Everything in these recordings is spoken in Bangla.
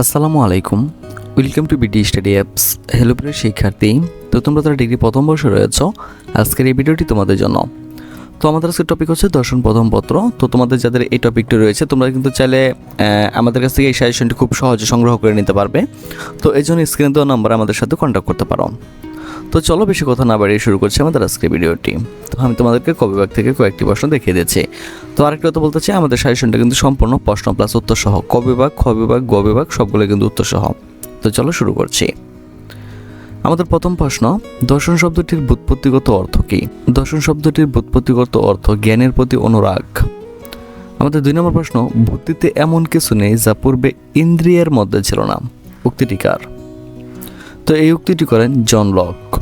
আসসালামু আলাইকুম। Welcome to BD study apps hello প্রিয় শিক্ষার্থী, তো তোমরা তারা ডিগ্রি প্রথম বর্ষে রয়েছ, আজকের এই ভিডিওটি তোমাদের জন্য। তো আমাদের আজকের টপিক হচ্ছে দর্শন প্রথম পত্র। তো তোমাদের যাদের এই টপিকটি রয়েছে, তোমরা কিন্তু চাইলে আমাদের কাছ থেকে এই সাজেশনটি খুব সহজে সংগ্রহ করে নিতে পারবে। তো এই জন্য স্ক্রিনে দেওয়া নাম্বার আমাদের সাথে কন্ট্যাক্ট করতে পারো। তো চলো বেশি কথা না বাড়িয়ে শুরু করছি আমাদের আজকের ভিডিওটি। তো আমি তোমাদেরকে কবিভাগ থেকে কয়েকটি প্রশ্ন দেখিয়ে দিচ্ছি। তো আরেকটা কথা বলতে চাই, আমাদের সাজেশনটা কিন্তু সম্পূর্ণ প্রশ্ন প্লাস উত্তর সহ ক বিভাগ খ বিভাগ গ বিভাগ সবগুলো কিন্তু উত্তর সহ তো চলো শুরু করছি। আমাদের প্রথম প্রশ্ন, দর্শন শব্দটির বুৎপত্তিগত অর্থ কী? দর্শন শব্দটির বুৎপত্তিগত অর্থ জ্ঞানের প্রতি অনুরাগ। আমাদের দুই নম্বর প্রশ্ন, বুদ্ধিতে এমন কিছু নেই যা পূর্বে ইন্দ্রিয়ের মধ্যে ছিল না। উক্তিটি কার? তো এই উক্তিটি করেন জন লক।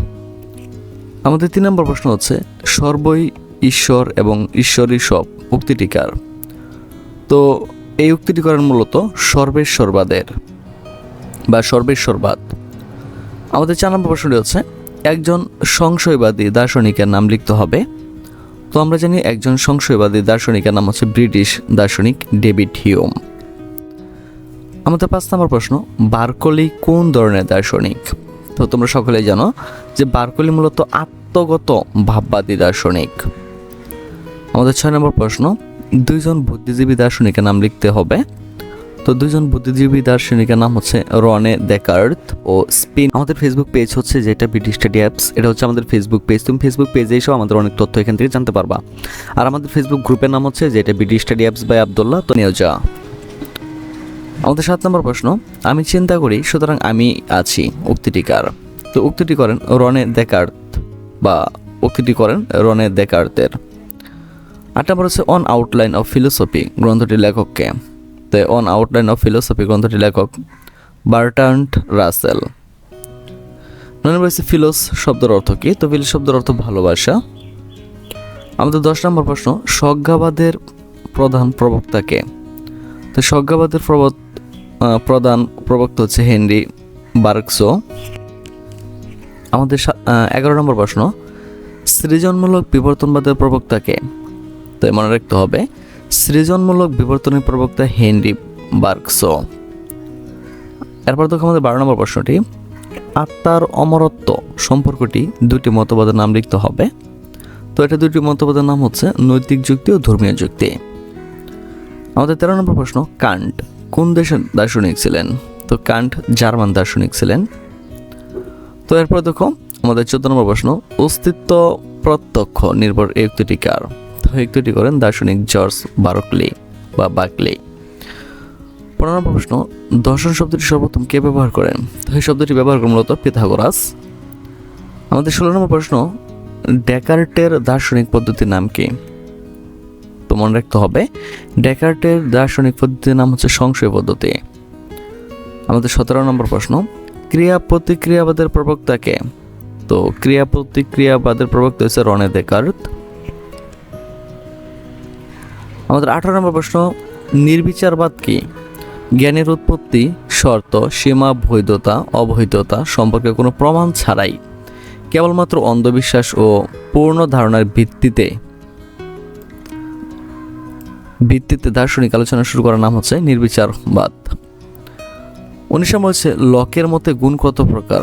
আমাদের তিন নম্বর প্রশ্ন হচ্ছে সর্বই ঈশ্বর এবং ঈশ্বরই সব, উক্তিটি কার? তো এই উক্তিটি করেন মূলত সর্বেশ্বরবাদের বা সর্বেশ্বরবাদ। আমাদের চার নম্বর প্রশ্নটি হচ্ছে, একজন সংশয়বাদী দার্শনিকের নাম লিখতে হবে। তো আমরা জানি একজন সংশয়বাদী দার্শনিকের নাম হচ্ছে ব্রিটিশ দার্শনিক ডেভিড হিউম। আমাদের পাঁচ নম্বর প্রশ্ন, বার্কলি কোন ধরনের দার্শনিক? তো তোমরা সকলেই জানো যে বার্কলি মূলত আত্মগত ভাববাদী দার্শনিক। আমাদের ছয় নম্বর প্রশ্ন, দুইজন বুদ্ধিজীবী দার্শনিকের নাম লিখতে হবে। তো দুইজন বুদ্ধিজীবী দার্শনিকের নাম হচ্ছে রনে দেকার্থ ও স্পিন। আমাদের ফেসবুক পেজ হচ্ছে যেটা বিডি স্টাডি অ্যাপস এটা হচ্ছে আমাদের ফেসবুক পেজ তুমি ফেসবুক পেজে এসেও আমাদের অনেক তথ্য এখান থেকে জানতে পারবা। আর আমাদের ফেসবুক গ্রুপের নাম হচ্ছে যেটা BD study apps by Abdullah তো যা আমাদের সাত নম্বর প্রশ্ন, আমি চিন্তা করি সুতরাং আমি আছি। উক্তিটি কার? তো উক্তিটি করেন রনে দেকার্থ বা উক্তিটি করেন রনে দেকার্তের। আট নম্বর হচ্ছে অন আউটলাইন অফ ফিলোসফি গ্রন্থটির লেখককে তো অন আউটলাইন অফ ফিলোসফি গ্রন্থটির লেখক বার্টান্ট রাসেল। নয় নম্বর হচ্ছে ফিলোস শব্দের অর্থ কি? তো ফিলোস শব্দের অর্থ ভালোবাসা। আমাদের দশ নম্বর প্রশ্ন সজ্ঞাবাদের প্রধান প্রবক্তাকে তো সজ্ঞাবাদের প্রবত প্রধান প্রবক্তা হচ্ছে হেনরি বার্কসো। আমাদের এগারো নম্বর প্রশ্ন, সৃজনমূলক বিবর্তনবাদের প্রবক্তাকে তো মনে রাখতে হবে, সৃজনমূলক বিবর্তনের প্রবক্তা হেনরি বার্কসো। এরপর দেখো আমাদের বারো নম্বর প্রশ্নটি, আত্মার অমরত্ব সম্পর্কটি দুটি মতবাদের নাম লিখতে হবে। তো এটা দুটি মতবাদের নাম হচ্ছে নৈতিক যুক্তি ও ধর্মীয় যুক্তি। আমাদের তেরো নম্বর প্রশ্ন, কান্ট। কোন দেশের দার্শনিক ছিলেন? তো কান্ট জার্মান দার্শনিক ছিলেন। তো এরপর দেখো, আমাদের চোদ্দ নম্বর প্রশ্ন, অস্তিত্ব প্রত্যক্ষ নির্ভর এই কার? তো উক্তিটি করেন দার্শনিক জর্জ বারকলি বা বাকলি পনেরো নম্বর প্রশ্ন, দর্শন শব্দটি সর্বপ্রথম কে ব্যবহার করেন? তো এই শব্দটি ব্যবহার করেন মূলত পিথাগোরাস। আমাদের ষোলো নম্বর প্রশ্ন, ডেকার্টের দার্শনিক পদ্ধতির নাম কি? মনে রাখতে হবে। ডেকার্টের দার্শনিক পদ্ধতির নাম হচ্ছে সংশয় পদ্ধতি। আমাদের সতেরো নম্বর প্রশ্ন, ক্রিয়া প্রতিক্রিয়াবাদের প্রবক্তাকে তো ক্রিয়া প্রতিক্রিয়াবাদের প্রবক্তা হচ্ছে রনে দেকার্ত আমাদের আঠারো নম্বর প্রশ্ন, নির্বিচারবাদ কি? জ্ঞানের উৎপত্তি, শর্ত, সীমা, বৈধতা, অবৈধতা সম্পর্কে কোনো প্রমাণ ছাড়াই। কেবলমাত্র অন্ধবিশ্বাস ও পূর্ণ ধারণার ভিত্তিতে ভিত্তিতে দার্শনিক আলোচনা শুরু করার নাম হচ্ছে নির্বিচারবাদ। উনিশ হচ্ছে লকের মতে গুণ কত প্রকার?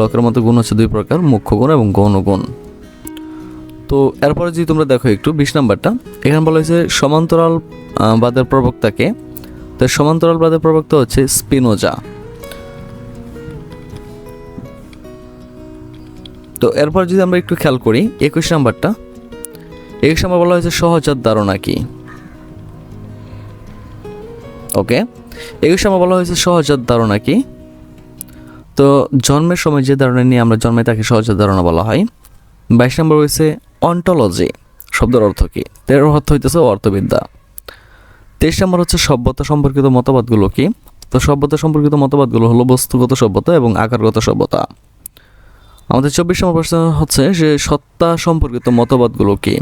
লকের মতে গুণ হচ্ছে দুই প্রকার, মুখ্য গুণ এবং গৌণ গুণ। তো এরপরে যদি তোমরা দেখো একটু বিশ নাম্বারটা, এখানে বলা হয়েছে সমান্তরাল বাদের প্রবক্তাকে। তো সমান্তরাল বাদের প্রবক্তা হচ্ছে স্পিনোজা। তো এরপর যদি আমরা একটু খেয়াল করি, একুশ নাম্বারটা, একুশ নাম্বার বলা হয়েছে সহজাত ধারণা কি? ওকে? একুশ নাম্বার বলা হয়েছে সহজাত ধারণা কি? তো জন্মের সময় যে ধারণা নিয়ে আমরা জন্মে তাকে সহজাত ধারণা বলা হয়। বাইশ নম্বর হয়েছে অন্টোলজি, শব্দের অর্থ কি? তেরো অর্থ হইতেছে অর্থবিদ্যা। তেইশ নম্বর হচ্ছে সভ্যতা সম্পর্কিত মতবাদগুলো কি? তো সভ্যতা সম্পর্কিত মতবাদগুলো হলো বস্তুগত সভ্যতা এবং আকারগত সভ্যতা। আমাদের চব্বিশ নম্বর প্রশ্ন হচ্ছে যে সত্তা সম্পর্কিত মতবাদগুলো কি?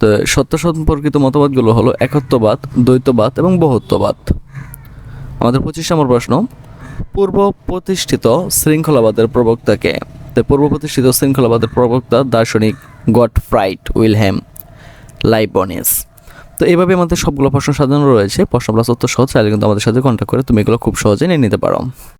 তো সত্তা সম্পর্কিত মতবাদগুলো হলো একত্ববাদ, দ্বৈতবাদ এবং বহুত্ববাদ। আমাদের পঁচিশ নম্বর প্রশ্ন, পূর্ব প্রতিষ্ঠিত শৃঙ্খলাবাদের প্রবক্তাকে। পূর্ব প্রতিষ্ঠিত শৃঙ্খলাবাদের প্রবক্তা দার্শনিক গড ফ্রাইট উইলহেম লাইবনেস। তো এইভাবে আমাদের সবগুলো প্রশ্ন সাজানো রয়েছে প্রশ্ন প্লাস উত্তর সহ চাইলে কিন্তু আমাদের সাথে কন্ট্যাক্ট করে তুমি এগুলো খুব সহজে নিয়ে নিতে পারো।